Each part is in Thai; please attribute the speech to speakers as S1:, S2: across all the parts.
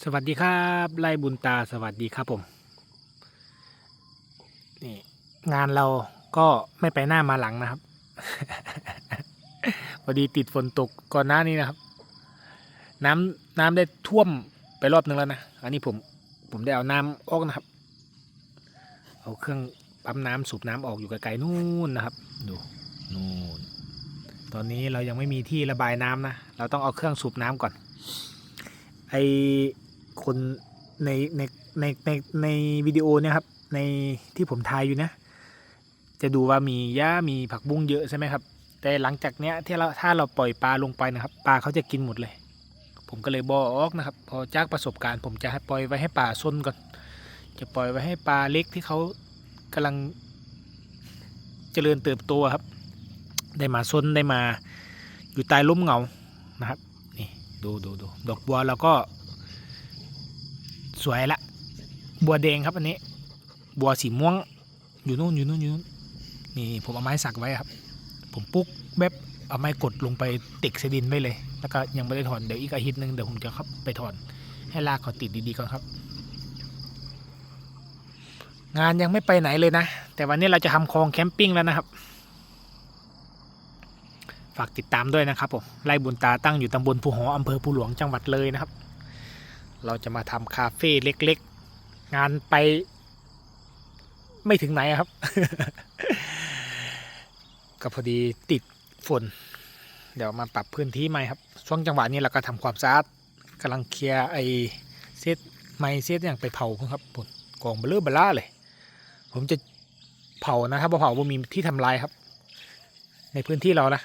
S1: สวัสดีครับไล่บุญตาสวัสดีครับผมนี่งานเราก็ไม่ไปหน้ามาหลังนะครับ พอดีติดฝนตกก่อนหน้านี้นะครับ น้ำน้ำได้ท่วมไปรอบนึงแล้วนะอันนี้ผมผมได้เอาน้ำออกนะครับ เอาเครื่องปั๊มน้ำสูบน้ำออกอยู่ไกลๆนู่นนะครับดูนู่นตอนนี้เรายังไม่มีที่ระบายน้ำนะเราต้องเอาเครื่องสูบน้ำก่อนไอ คนในในในในในวิดีโอเนี่ยครับ ในที่ผมถ่ายอยู่นะ จะดูว่ามีหญ้ามีผักบุ้งเยอะใช่ไหมครับ แต่หลังจากเนี้ยที่เราถ้าเราปล่อยปลาลงไปนะครับปลาเขาจะกินหมดเลย ผมก็เลยบอกนะครับ พอจากประสบการณ์ ผมจะให้ปล่อยไว้ให้ปลาซนก่อน จะปล่อยไว้ให้ปลาเล็กที่เขากำลังเจริญเติบโตครับ ได้มาซนได้มาอยู่ใต้ร่มเงานะครับ นี่ดูดูดูดอกบัวเราก็ สวยละ บัวแดงครับอันนี้ บัวสีม่วง อยู่นู่นอยู่นู่นอยู่นู่นนี่ผมเอาไม้สักไว้ครับ ผมปุ๊กแบบเอาไม้กดลงไปติกเสดินไว้เลย แล้วก็ยังไม่ได้ถอน เดี๋ยวอีกอาทิตย์หนึงเดี๋ยวผมจะเข้าไปถอน ให้รากเขาติดดีๆก่อนครับ งานยังไม่ไปไหนเลยนะ แต่วันนี้เราจะทำคลองแคมปิ้งแล้วนะครับ ฝากติดตามด้วยนะครับผมไร่บุญตาตั้งอยู่ตำบลภูหออำเภอภูหลวงจังหวัดเลยนะครับ เราจะมาทำคาเฟ่เล็กๆ งานไป ไม่ถึงไหนครับ ก็พอดีติดฝน เดี๋ยวมาปรับพื้นที่ใหม่ครับ ช่วงจังหวะนี้เราก็ทำความสะอาดกำลังเคลียร์ไอเซตไม้เซตอย่างไปเผาครับผมกองเบลเลอบล่าเลย ผมจะเผานะถ้าบ่เผาบ่มีที่ทำลายครับ ในพื้นที่เรานะ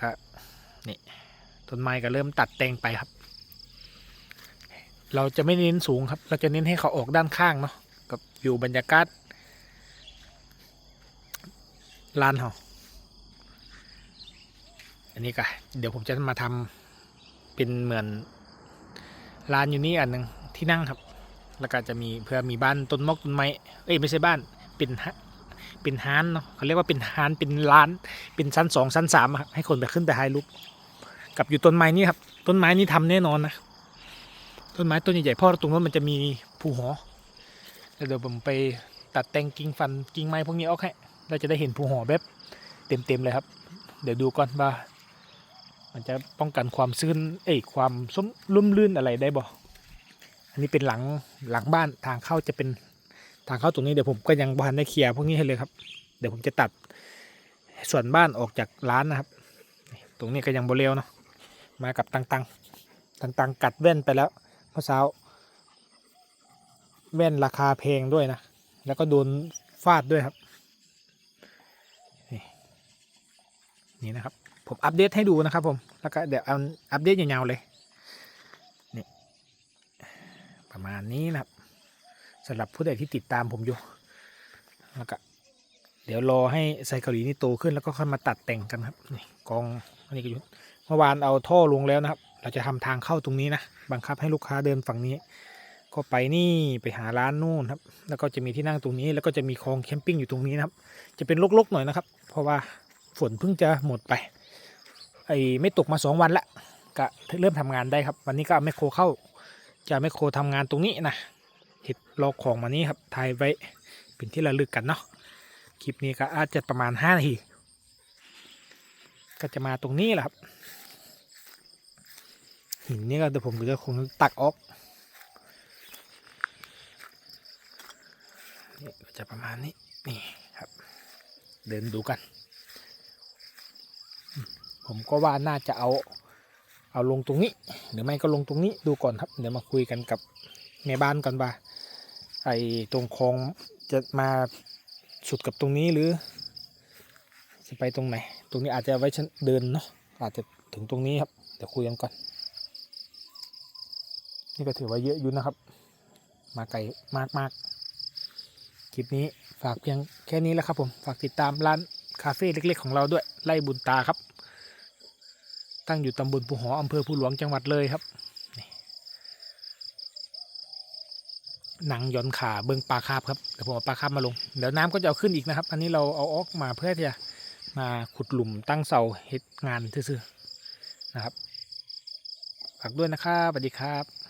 S1: ครับนี่ต้นไม้ก็เริ่มตัดแต่งไปครับ เราจะไม่เน้นสูงครับ เราจะเน้นให้เขาออกด้านข้างเนาะกับอยู่บรรยากาศลานเขาอันนี้ก็เดี๋ยวผมจะมาทำเป็นเหมือนลานอยู่นี่อันหนึ่งที่นั่งครับ แล้วก็จะมีเพื่อมีบ้านต้นมอกต้นไม้เอ้ยไม่ใช่บ้านเป็นฮะเป็นฮานเนาะเขาเรียกว่าเป็นฮานเป็นร้าน เป็นชั้นสองชั้นสามครับให้คนไปขึ้นไปถ่ายรูปกับอยู่ต้นไม้นี่ครับ ต้นไม้นี่ทำแน่นอนนะ ต้นไม้ต้นใหญ่ๆเพราตรงนั้นมันจะมีภูหอแล้วเดี๋ยวผมไปตัดแต่งกิ่งฟันกิ่งไม้พวกนี้ออกให้เราจะได้เห็นภูหอแบบเต็มๆเลยครับ เดี๋ยวดูก่อนว่า มันจะป้องกันความชื้นเอ้ยความส้มลุ่มลื่นอะไรได้บ่อันนี้เป็นหลังหลังบ้านทางเข้าจะเป็นทางเข้าตรงนี้เดี๋ยวผมก็ยังบานได้เคลียร์พวกนี้ให้เลยครับ เดี๋ยวผมจะตัดส่วนบ้านออกจากร้านนะครับ ตรงนี้ก็ยังโบเรวเนาะมากับตังตังตังตังกัดแว่นไปแล้ว เมื่อเช้าแว่นราคาแพงด้วยนะ แล้วก็โดนฟาดด้วยครับ นี่นะครับ ผมอัปเดตให้ดูนะครับผม แล้วก็เดี๋ยวเอาอัปเดตยาวๆเลย นี่ ประมาณนี้นะครับสำหรับผู้ใดที่ติดตามผมอยู่ แล้วก็เดี๋ยวรอให้ไซเกาหลีนี่โตขึ้นแล้วก็ค่อยมาตัดแต่งกันครับ นี่กองอันนี้ก็ยู่เมื่อวานเอาท่อลงแล้วนะครับ เราจะทำทางเข้าตรงนี้นะ บังคับให้ลูกค้าเดินฝั่งนี้ ก็ไปนี่ไปหาร้านนู่นครับ แล้วก็จะมีที่นั่งตรงนี้ แล้วก็จะมีคลองแคมปิ้งอยู่ตรงนี้นะครับ จะเป็นรกๆหน่อยนะครับ เพราะว่าฝนเพิ่งจะหมดไป ไอ้ไม่ตกมาสองวันละ ก็เริ่มทำงานได้ครับ วันนี้ก็เอาแมโครเข้า จะแมโครทำงานตรงนี้นะเห็ดรอของมานี้ครับ ถ่ายไว้เป็นที่ระลึกกันเนาะ คลิปนี้ก็อาจจะประมาณ5นาที ก็จะมาตรงนี้แหละครับ หินนี่ก็เดี๋ยวผมก็จะคงตักออกนี่ก็จะประมาณนี้นี่ครับ เดินดูกัน ผมก็ว่าน่าจะเอา เอาลงตรงนี้ หรือไม่ก็ลงตรงนี้ดูก่อนครับ เดี๋ยวมาคุยกันกับแม่บ้านก่อนว่าไอ้ตรงคลองจะมาสุดกับตรงนี้หรือ จะไปตรงไหน ตรงนี้อาจจะไว้ชั้นเดินเนาะอาจจะถึงตรงนี้ครับ เดี๋ยวคุยกันก่อน นี่ก็ถือว่าเยอะอยู่นะครับ มาไกลมากมากๆคลิปนี้ฝากเพียงแค่นี้แล้วครับผม ฝากติดตามร้านคาเฟ่เล็ก ๆ ของเราด้วย ไล่บุญตาครับ ตั้งอยู่ตำบลภูหออำเภอภูหลวงจังหวัดเลยครับนี่หนังย่อนขาเบิ้งปลาคาบครับเดี๋ยวผมเอาปลาคาบมาลงเดี๋ยวน้ำก็จะเอาขึ้นอีกนะครับ อันนี้เราเอาออกมาเพื่อที่จะมาขุดหลุมตั้งเสาเฮ็ดงานซื่อๆนะครับฝากด้วยนะครับสวัสดีครับ